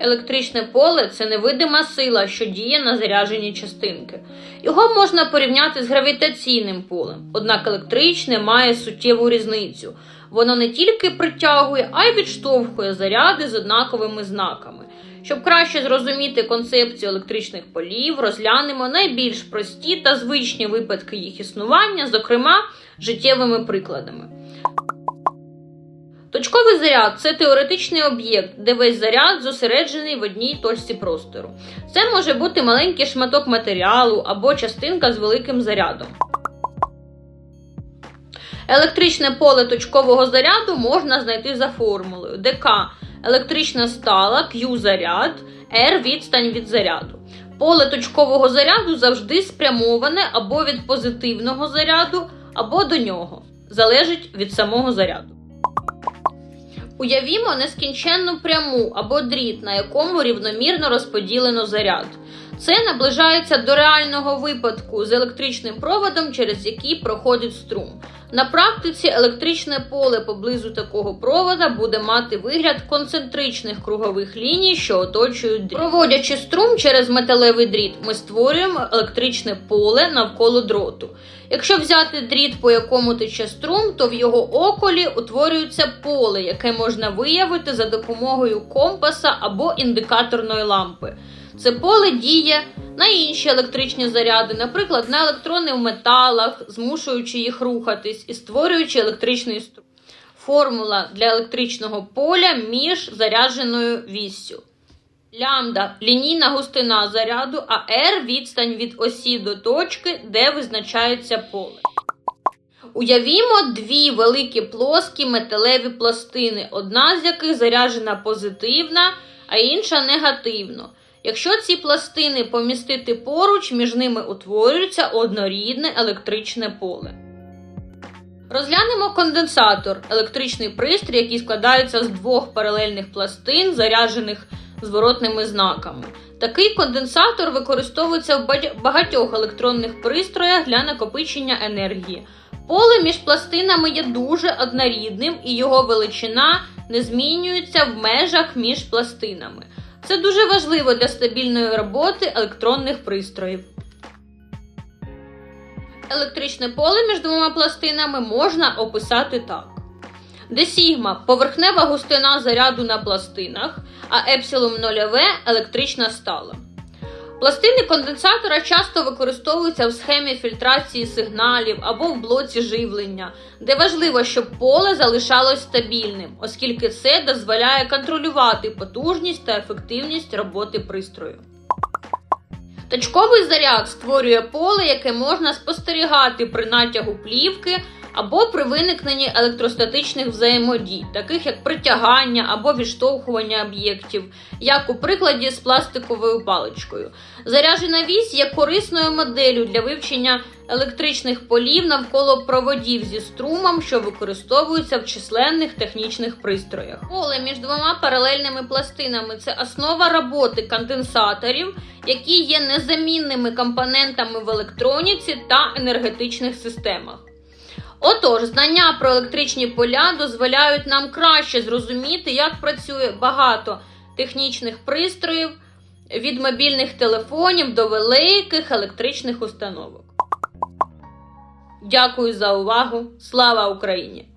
Електричне поле це невидима сила, що діє на заряджені частинки. Його можна порівняти з гравітаційним полем, однак електричне має суттєву різницю. Воно не тільки притягує, а й відштовхує заряди з однаковими знаками. Щоб краще зрозуміти концепцію електричних полів, розглянемо найбільш прості та звичні випадки їх існування, зокрема життєвими прикладами. Точковий заряд це теоретичний об'єкт, де весь заряд зосереджений в одній точці простору. Це може бути маленький шматок матеріалу або частинка з великим зарядом. Електричне поле точкового заряду можна знайти за формулою ДК електрична стала, Q заряд, R відстань від заряду. Поле точкового заряду завжди спрямоване або від позитивного заряду, або до нього. Залежить від самого заряду. Уявімо нескінченну пряму або дріт, на якому рівномірно розподілено заряд. Це наближається до реального випадку з електричним проводом, через який проходить струм. На практиці електричне поле поблизу такого провода буде мати вигляд концентричних кругових ліній, що оточують дріт. Проводячи струм через металевий дріт, ми створюємо електричне поле навколо дроту. Якщо взяти дріт, по якому тече струм, то в його околі утворюється поле, яке можна виявити за допомогою компаса або індикаторної лампи. Це поле діє на інші електричні заряди, наприклад, на електрони в металах, змушуючи їх рухатись і створюючи електричний струм. Формула для електричного поля між зарядженою віссю. Лямбда лінійна густина заряду, а R відстань від осі до точки, де визначається поле. Уявімо дві великі плоскі металеві пластини, одна з яких заряджена позитивно, а інша негативно. Якщо ці пластини помістити поруч, між ними утворюється однорідне електричне поле. Розглянемо конденсатор електричний пристрій, який складається з двох паралельних пластин, заряджених зворотними знаками. Такий конденсатор використовується в багатьох електронних пристроях для накопичення енергії. Поле між пластинами є дуже однорідним і його величина не змінюється в межах між пластинами. Це дуже важливо для стабільної роботи електронних пристроїв. Електричне поле між двома пластинами можна описати так. Де поверхнева густина заряду на пластинах, а епсилон нульове електрична стала. Пластини конденсатора часто використовуються в схемі фільтрації сигналів або в блоці живлення, де важливо, щоб поле залишалось стабільним, оскільки це дозволяє контролювати потужність та ефективність роботи пристрою. Точковий заряд створює поле, яке можна спостерігати при натягу плівки або при виникненні електростатичних взаємодій, таких як притягання або відштовхування об'єктів, як у прикладі з пластиковою паличкою. Заряджена вісь є корисною моделлю для вивчення електричних полів навколо проводів зі струмом, що використовуються в численних технічних пристроях. Поле між двома паралельними пластинами це основа роботи конденсаторів, які є незамінними компонентами в електроніці та енергетичних системах. Отож, знання про електричні поля дозволяють нам краще зрозуміти, як працює багато технічних пристроїв від мобільних телефонів до великих електричних установок. Дякую за увагу! Слава Україні!